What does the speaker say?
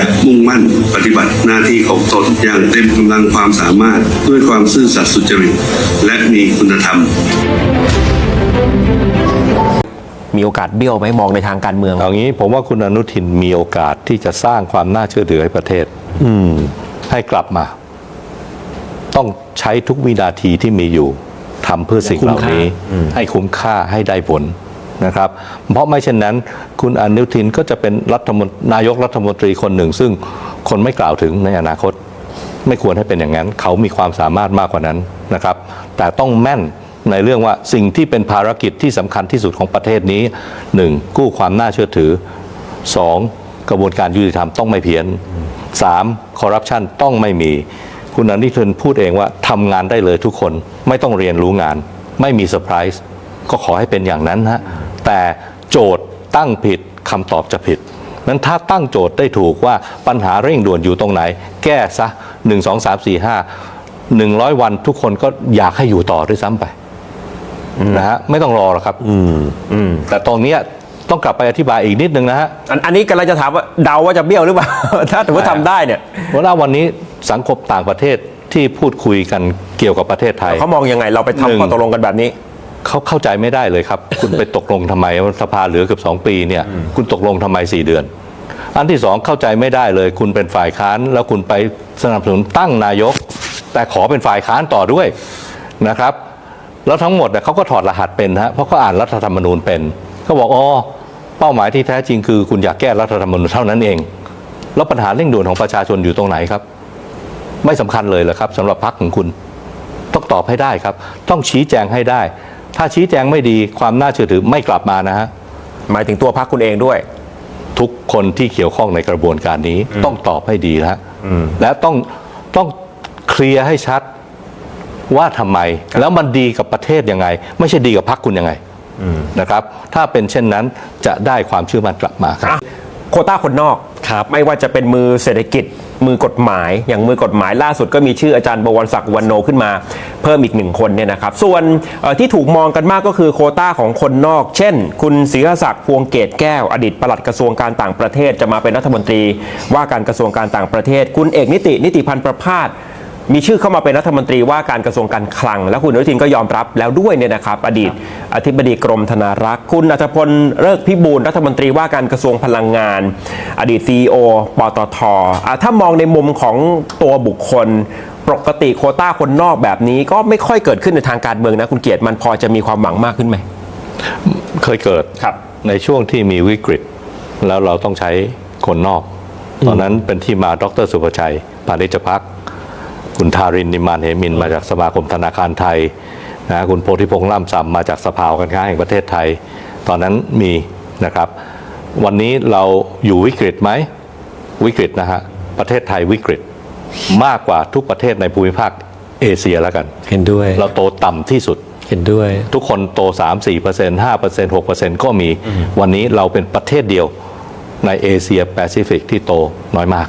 จะมุ่งมั่นปฏิบัติหน้าที่ของตนอย่างเต็มกำลังความสามารถด้วยความซื่อสัตย์สุจริตและมีคุณธรรม มีโอกาสเบี้ยวไหมมองในทางการเมือง เอางี้ผมว่าคุณอนุทินมีโอกาสที่จะสร้างความน่าเชื่อถือให้ประเทศ อืม ให้กลับมา ต้องใช้ทุกวินาทีที่มีอยู่ทำเพื่อสิ่งเหล่านี้ ให้คุ้มค่าให้ได้ผล นะครับ เพราะไม่เช่นนั้น คุณอนุทินก็จะเป็นรัฐมนตรีนายกรัฐมนตรีคนหนึ่ง ซึ่งคนไม่กล่าวถึงในอนาคต ไม่ควรให้เป็นอย่างนั้น เขามีความสามารถมากกว่านั้นนะครับ แต่ต้องแม่นในเรื่องว่าสิ่งที่เป็นภารกิจที่สำคัญที่สุดของประเทศนี้หนึ่งกู้ความน่าเชื่อถือสองกระบวนการยุติธรรมต้องไม่เพี้ยนสามคอร์รัปชันต้องไม่มี คุณอนุทินพูดเองว่าทำงานได้เลยทุกคนไม่ต้องเรียนรู้งาน ไม่มีเซอร์ไพรส์ก็ขอให้เป็นอย่างนั้นฮะ แต่โจทย์ตั้งผิดคำตอบจะผิดนั้นถ้าตั้งโจทย์ได้ถูกว่าปัญหาเร่งด่วนอยู่ตรงไหน แก้ซะ 1 2 3 4 5 100 วันทุกคนก็อยากให้อยู่ต่อด้วยซ้ำไปนะฮะไม่ต้องรอหรอกครับแต่ตรงเนี้ยต้องกลับไปอธิบายอีกนิดนึงนะฮะอันอันนี้กำลังจะถามว่าเดาว่าจะเบี้ยวหรือเปล่า ถ้าถือว่าทำได้เนี่ยเพราะว่าวันนี้สังคมต่างประเทศที่พูดคุยกันเกี่ยวกับประเทศไทยเขามองยังไงเราไปหนึ่งทำข้อตกลงกันแบบนี้ เขาเข้าใจไม่ได้เลยครับ คุณไปตกลงทำไมว่าสภาเหลือเกือบสองปีเนี่ย คุณตกลงทำไมสี่เดือน อันที่สองเข้าใจไม่ได้เลย คุณเป็นฝ่ายค้าน แล้วคุณไปสนับสนุนตั้งนายก แต่ขอเป็นฝ่ายค้านต่อด้วยนะครับ แล้วทั้งหมดเนี่ยเขาก็ถอดรหัสเป็นฮะเพราะเขาอ่านรัฐธรรมนูญเป็นเขาบอกอ๋อเป้าหมายที่แท้จริงคือ คุณอยากแก้รัฐธรรมนูญเท่านั้นเอง แล้วปัญหาเร่งด่วนของประชาชนอยู่ตรงไหนครับ ไม่สำคัญเลยเหรอครับสำหรับพรรคของคุณ ต้องตอบให้ได้ครับ ต้องชี้แจงให้ได้ ถ้าชี้แจงไม่ดีความน่าเชื่อถือไม่กลับมานะฮะหมายถึงตัวพรรคคุณเองด้วย ทุกคนที่เกี่ยวข้องในกระบวนการนี้ต้องตอบให้ดีนะฮะและต้องต้องเคลียร์ให้ชัดว่าทำไม แล้วมันดีกับประเทศยังไง ไม่ใช่ดีกับพรรคคุณยังไงนะครับ ถ้าเป็นเช่นนั้นจะได้ความเชื่อมั่นกลับมาครับอะ โควต้าคนนอก ครับไม่ว่าจะเป็นมือเศรษฐกิจ มือกฎหมาย อย่างมือกฎหมายล่าสุดก็มีชื่ออาจารย์บวรศักดิ์วันโนขึ้นมาเพิ่มอีกหนึ่งคนเนี่ยนะครับ ส่วนเอ่อที่ถูกมองกันมากก็คือโควต้าของคนนอก เช่น คุณศรีรศักดิ์พวงเกตแก้ว อดีตปลัดกระทรวงการต่างประเทศจะมาเป็นรัฐมนตรี ว่าการกระทรวงการต่างประเทศ คุณเอกนิตินิติพันธ์ประพาส มีชื่อเข้ามาเป็นรัฐมนตรีว่าการกระทรวงการคลัง และคุณอนุทินก็ยอมรับแล้วด้วยเนี่ยนะครับ อดีตอธิบดีกรมธนารักษ์ คุณอัธพลเลิกพิบูลรัฐมนตรีว่าการกระทรวงพลังงาน อดีตซีอปตทอะถ้ามองในมุมของตัวบุคคลปกติโควต้าคนนอกแบบนี้ก็ไม่ค่อยเกิดขึ้นในทางการเมืองนะคุณเกียรติมันพอจะมีความหวังมากขึ้นไหมเคยเกิดครับในช่วงที่มีวิกฤต แล้วเราต้องใช้คนนอก ตอนนั้นเป็นที่มาดรสุภชัยพานิชพัก คุณทารินนิมานเหมินมาจากสมาคมธนาคารไทยนะคุณโพธิพงษ์ล่ำซำมาจากสภาการค้าแห่งประเทศไทย ตอนนั้นมีนะครับ วันนี้เราอยู่วิกฤตไหมวิกฤตนะฮะประเทศไทยวิกฤตมากกว่าทุกประเทศในภูมิภาคเอเชียแล้วกัน เห็นด้วย เราโตต่ำที่สุดเห็นด้วย ทุกคนโต 3 4 5 6ก็มี วันนี้เราเป็นประเทศเดียวในเอเชียแปซิฟิกที่โตน้อยมาก